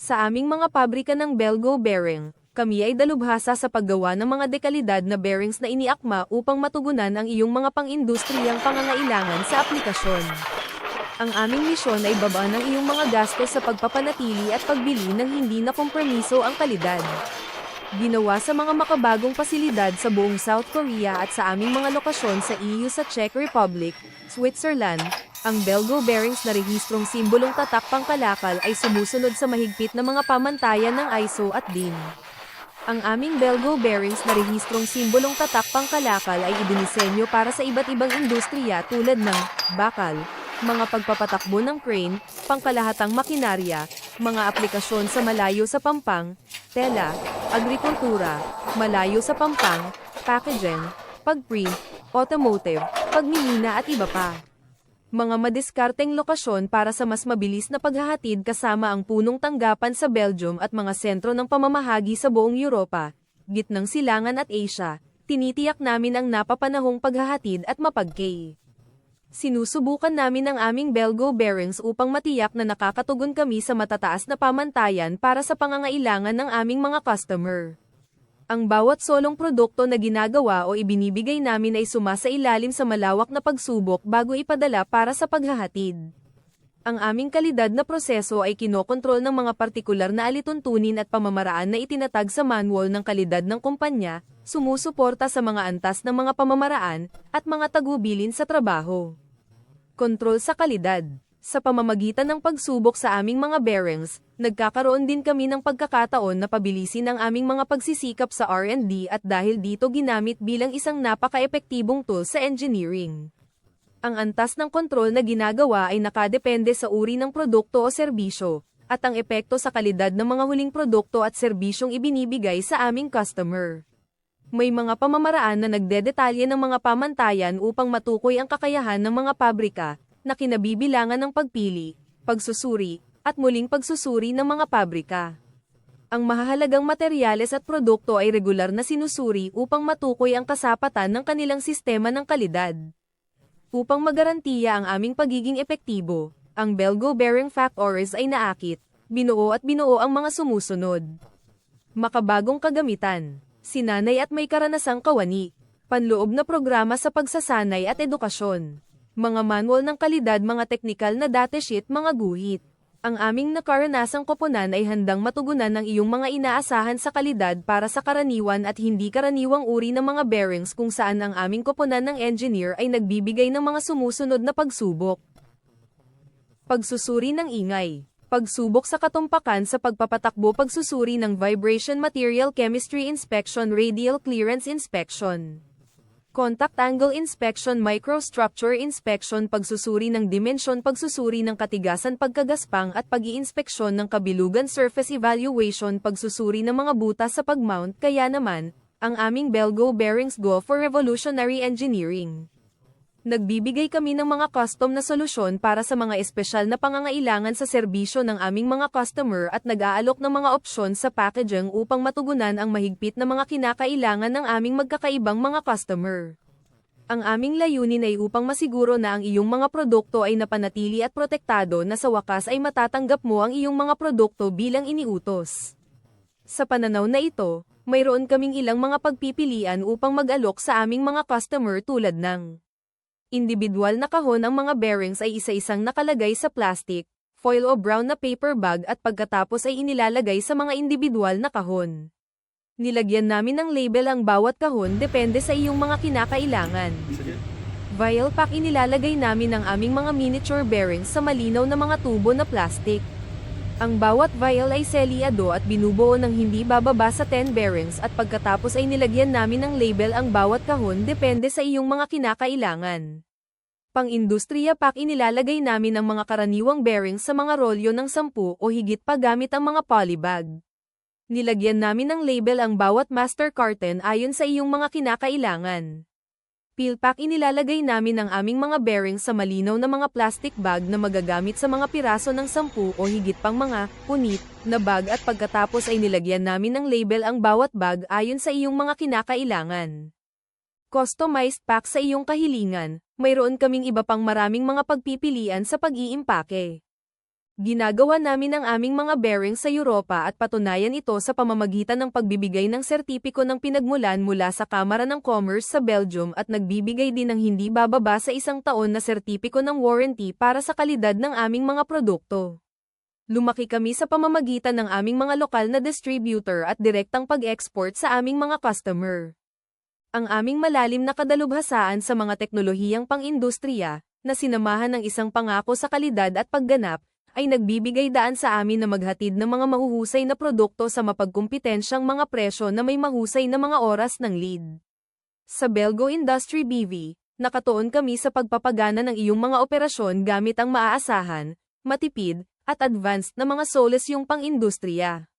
Sa aming mga pabrika ng Belgo Bearing, kami ay dalubhasa sa paggawa ng mga dekalidad na bearings na iniakma upang matugunan ang iyong mga pang-industriyang pangangailangan sa aplikasyon. Ang aming misyon ay babaan ang iyong mga gastos sa pagpapanatili at pagbili ng hindi na kompromiso ang kalidad. Ginawa sa mga makabagong pasilidad sa buong South Korea at sa aming mga lokasyon sa EU sa Czech Republic, Switzerland, ang Belgo bearings na rehistrong simbolong tatak pangkalakal ay sumusunod sa mahigpit na mga pamantayan ng ISO at DIN. Ang aming Belgo bearings na rehistrong simbolong tatak pangkalakal ay idinisenyo para sa iba't ibang industriya tulad ng bakal, mga pagpapatakbo ng crane, pangkalahatang makinarya, mga aplikasyon sa malayo sa pampang, tela, agrikultura, malayo sa pampang, packaging, pagprint, automotive, pagmimina at iba pa. Mga madiskarteng lokasyon para sa mas mabilis na paghahatid kasama ang punong tanggapan sa Belgium at mga sentro ng pamamahagi sa buong Europa, gitnang silangan at Asia, tinitiyak namin ang napapanahong paghahatid at mapagkay. Sinusubukan namin ang aming Belgo bearings upang matiyak na nakakatugon kami sa matataas na pamantayan para sa pangangailangan ng aming mga customer. Ang bawat solong produkto na ginagawa o ibinibigay namin ay sumasailalim sa malawak na pagsubok bago ipadala para sa paghahatid. Ang aming kalidad na proseso ay kinokontrol ng mga partikular na alituntunin at pamamaraan na itinatag sa manual ng kalidad ng kumpanya, sumusuporta sa mga antas ng mga pamamaraan, at mga tagubilin sa trabaho. Kontrol sa kalidad. Sa pamamagitan ng pagsubok sa aming mga bearings, nagkakaroon din kami ng pagkakataon na pabilisin ang aming mga pagsisikap sa R&D at dahil dito ginamit bilang isang napaka-epektibong tool sa engineering. Ang antas ng kontrol na ginagawa ay nakadepende sa uri ng produkto o serbisyo, at ang epekto sa kalidad ng mga huling produkto at serbisyong ibinibigay sa aming customer. May mga pamamaraan na nagdedetalye ng mga pamantayan upang matukoy ang kakayahan ng mga pabrika, na kinabibilangan ng pagpili, pagsusuri, at muling pagsusuri ng mga pabrika. Ang mahahalagang materyales at produkto ay regular na sinusuri upang matukoy ang kasapatan ng kanilang sistema ng kalidad. Upang magarantiya ang aming pagiging epektibo, ang Belgo Bearing Factories ay naakit, binuo at binuo ang mga sumusunod. Makabagong kagamitan, sinanay at may karanasang kawani, panloob na programa sa pagsasanay at edukasyon, mga manual ng kalidad mga teknikal na datasheet mga guhit. Ang aming nakaranasang koponan ay handang matugunan ng iyong mga inaasahan sa kalidad para sa karaniwan at hindi karaniwang uri ng mga bearings kung saan ang aming koponan ng engineer ay nagbibigay ng mga sumusunod na pagsubok. Pagsusuri ng ingay. Pagsubok sa katumpakan sa pagpapatakbo pagsusuri ng Vibration Material Chemistry Inspection Radial Clearance Inspection. Contact Angle Inspection Microstructure Inspection Pagsusuri ng dimensyon Pagsusuri ng katigasan pagkagaspang at pag-iinspeksyon ng kabilugan Surface Evaluation Pagsusuri ng mga butas sa pagmount Kaya naman, ang aming Belgo Bearings Go for Revolutionary Engineering. Nagbibigay kami ng mga custom na solusyon para sa mga espesyal na pangangailangan sa serbisyo ng aming mga customer at nag-aalok ng mga opsyon sa packaging upang matugunan ang mahigpit na mga kinakailangan ng aming magkakaibang mga customer. Ang aming layunin ay upang masiguro na ang iyong mga produkto ay napanatili at protektado na sa wakas ay matatanggap mo ang iyong mga produkto bilang iniutos. Sa pananaw na ito, mayroon kaming ilang mga pagpipilian upang mag-alok sa aming mga customer tulad ng Individual na kahon ang mga bearings ay isa-isang nakalagay sa plastic, foil o brown na paper bag at pagkatapos ay inilalagay sa mga individual na kahon. Nilagyan namin ng label ang bawat kahon depende sa iyong mga kinakailangan. Vial pack inilalagay namin ang aming mga miniature bearings sa malinaw na mga tubo na plastic. Ang bawat vial ay selyado at binubuo ng hindi bababa sa 10 bearings at pagkatapos ay nilagyan namin ng label ang bawat kahon depende sa iyong mga kinakailangan. Pang-industriya pack inilalagay namin ang mga karaniwang bearings sa mga rolyo ng 10 o higit pa gamit ang mga polybag. Nilagyan namin ng label ang bawat master carton ayon sa iyong mga kinakailangan. Peel pack inilalagay namin ang aming mga bearings sa malinaw na mga plastic bag na magagamit sa mga piraso ng 10 o higit pang mga punit na bag at pagkatapos ay nilagyan namin ng label ang bawat bag ayon sa iyong mga kinakailangan. Customized pack sa iyong kahilingan, mayroon kaming iba pang maraming mga pagpipilian sa pag-iimpake. Ginagawa namin ang aming mga bearings sa Europa at patunayan ito sa pamamagitan ng pagbibigay ng sertipiko ng pinagmulan mula sa Kamara ng Commerce sa Belgium at nagbibigay din ng hindi bababa sa isang taon na sertipiko ng warranty para sa kalidad ng aming mga produkto. Lumaki kami sa pamamagitan ng aming mga lokal na distributor at direktang pag-export sa aming mga customer. Ang aming malalim na kadalubhasaan sa mga teknolohiyang pang-industriya, na sinamahan ng isang pangako sa kalidad at pagganap, ay nagbibigay daan sa amin na maghatid ng mga mahuhusay na produkto sa mapagkumpetensyang mga presyo na may mahusay na mga oras ng lead. Sa Belgo Industry BV, nakatuon kami sa pagpapagana ng iyong mga operasyon gamit ang maaasahan, matipid, at advanced na mga soles yung pang-industriya.